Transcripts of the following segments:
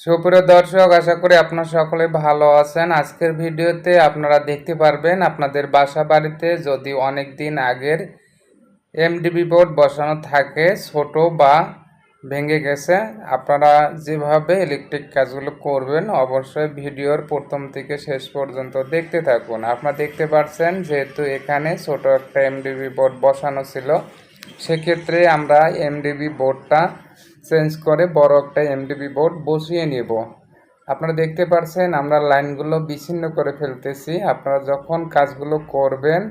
সুপ্রিয় দর্শক, আশা করি আপনারা সকলে ভালো আছেন। আজকের ভিডিওতে আপনারা দেখতে পারবেন আপনাদের বাসা বাড়িতে যদি অনেক দিন আগের এমডিবি বোর্ড বসানো থাকে, ছোট বা ভেঙে গেছে, আপনারা যেভাবে ইলেকট্রিক কাজগুলো করবেন, অবশ্যই ভিডিওর প্রথম থেকে শেষ পর্যন্ত দেখতে থাকুন। আপনারা দেখতে পাচ্ছেন যেহেতু এখানে ছোট একটা এমডিবি বোর্ড বসানো ছিল। সেক্ষেত্রে আমরা এমডিবি বোর্ডটা চেঞ্জ করে বড় একটা এমডিবি বোর্ড বসিয়ে নেব। আপনারা দেখতে পাচ্ছেন আমরা লাইনগুলো বিচ্ছিন্ন করে ফেলতেছি। আপনারা যখন কাজগুলো করবেন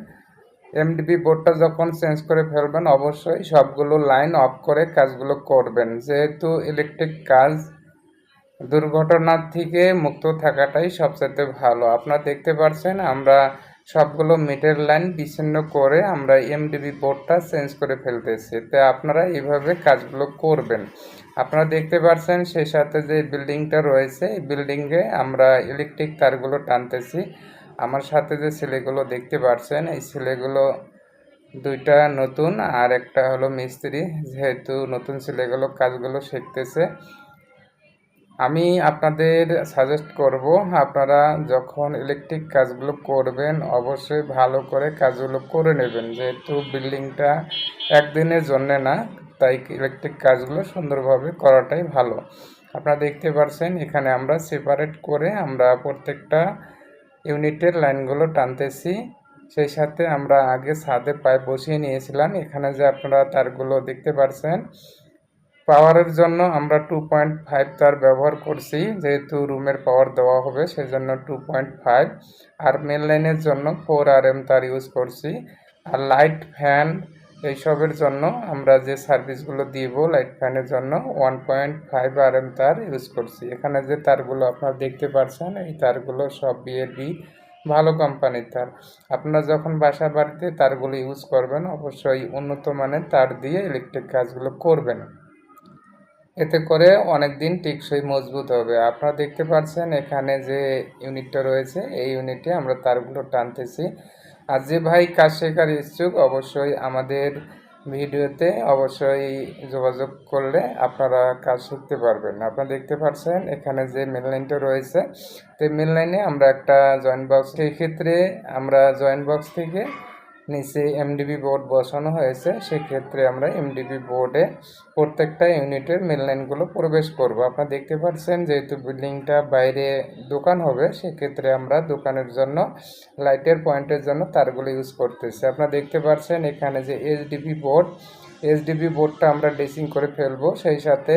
এমডিপি বোর্ডটা যখন চেঞ্জ করে ফেলবেন, অবশ্যই সবগুলো লাইন অফ করে কাজগুলো করবেন। যেহেতু ইলেকট্রিক কাজ, দুর্ঘটনার থেকে মুক্ত থাকাটাই সবচেয়ে ভালো। আপনারা দেখতে পাচ্ছেন আমরা সবগুলো মিটার লাইন বিচ্ছিন্ন করে আমরা এমডিবি বোর্ডটা চেঞ্জ করে ফেলতেছি। তো আপনারা এইভাবে কাজগুলো করবেন। আপনারা দেখতে পাচ্ছেন সেই সাথে যে বিল্ডিংটা রয়েছে, এই বিল্ডিংয়ে আমরা ইলেকট্রিক তারগুলো টানতেছি। আমার সাথে যে ছেলেগুলো দেখতে পাচ্ছেন এই ছেলেগুলো দুইটা নতুন আর একটা হলো মিস্ত্রি। যেহেতু নতুন ছেলেগুলো কাজগুলো শিখতেছে আমি আপনাদের সাজেস্ট করব, আপনারা যখন ইলেকট্রিক কাজগুলো করবেন, অবশ্যই ভালো করে কাজগুলো করে নেবেন। যেহেতু বিল্ডিংটা একদিনের জন্য না, তাই ইলেকট্রিক কাজগুলো সুন্দরভাবে করাটাই ভালো। আপনারা দেখতে পারছেন, এখানে আমরা সেপারেট করে আমরা প্রত্যেকটা ইউনিটের লাইনগুলো টানতেছি। সেই সাথে আমরা আগে ছাদে পাইপ বসিয়ে নিয়েছিলাম। এখানে যে আপনারা তারগুলো দেখতে পাচ্ছেন পাওয়ারের জন্য আমরা টু পয়েন্ট ফাইভ তার ব্যবহার করছি, যেহেতু রুমের পাওয়ার দেওয়া হবে, সেজন্য টু পয়েন্ট ফাইভ আর মেন লাইনের জন্য ফোর আর এম তার ইউজ করছি। আর লাইট ফ্যান এইসবের জন্য আমরা যে সার্ভিসগুলো দিব লাইট ফ্যানের জন্য one point five R M তার ইউজ করছি। এখানে যে তারগুলো আপনারা দেখতে পাচ্ছেন এই তারগুলো সব বিএডি ভালো কোম্পানির তার। আপনারা যখন বাসা বাড়িতে তারগুলো ইউজ করবেন, অবশ্যই উন্নত মানের তার দিয়ে ইলেকট্রিক কাজগুলো করবেন। এতে করে অনেক দিন টেকসই মজবুত হবে। আপনারা দেখতে পাচ্ছেন এখানে যে ইউনিটটা রয়েছে, এই ইউনিটে আমরা তারগুলো টানতেছি। আর যে ভাই কাজ শেখার ইচ্ছুক, অবশ্যই আমাদের ভিডিওতে অবশ্যই যোগাযোগ করলে আপনারা কাজ শিখতে পারবেন। আপনারা দেখতে পাচ্ছেন এখানে যে মেন লাইনটা রয়েছে তো মেন লাইনে আমরা একটা জয়েন্ট বক্স সেই ক্ষেত্রে আমরা জয়েন্ট বক্স থেকে নিচে এমডিবি বোর্ড বসানো হয়েছে, সেক্ষেত্রে আমরা এমডিবি বোর্ডে প্রত্যেকটা ইউনিটের মেন লাইনগুলো প্রবেশ করব। আপনারা দেখতে পাচ্ছেন যেহেতু বিল্ডিংটা বাইরে দোকান হবে, সেক্ষেত্রে আমরা দোকানের জন্য লাইটের পয়েন্টের জন্য তারগুলো ইউজ করতেছি। আপনারা দেখতে পাচ্ছেন এখানে যে এইচডিপি বোর্ড এইচডিপি বোর্ডটা আমরা ড্রেসিং করে ফেলব। সেই সাথে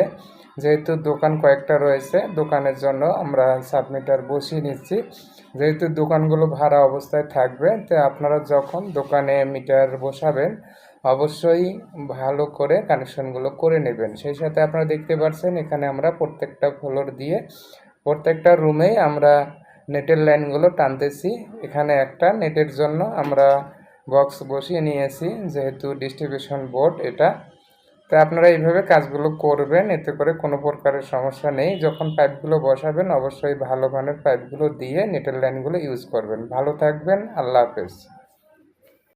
যেহেতু দোকান কয়েকটা রয়েছে, দোকানের জন্য আমরা সাবমিটার বসিয়ে নিচ্ছি। যেহেতু দোকানগুলো ভাড়া অবস্থায় থাকবে, তো আপনারা যখন দোকানে মিটার বসাবেন, অবশ্যই ভালো করে কানেকশনগুলো করে নেবেন। সেই সাথে আপনারা দেখতে পাচ্ছেন এখানে আমরা প্রত্যেকটা ফ্লোর দিয়ে, প্রত্যেকটা রুমেই আমরা নেটের লাইনগুলো টানতেছি। এখানে একটা নেটের জন্য আমরা বক্স বসিয়ে নিয়েছি, যেহেতু ডিস্ট্রিবিউশন বোর্ড এটা। তো আপনারা এইভাবে কাজগুলো করবেন, এতে করে কোনো প্রকারের সমস্যা নেই। যখন পাইপগুলো বসাবেন, অবশ্যই ভালো মানের পাইপগুলো দিয়ে নেটের লাইনগুলো ইউজ করবেন। ভালো থাকবেন, আল্লাহ হাফেজ।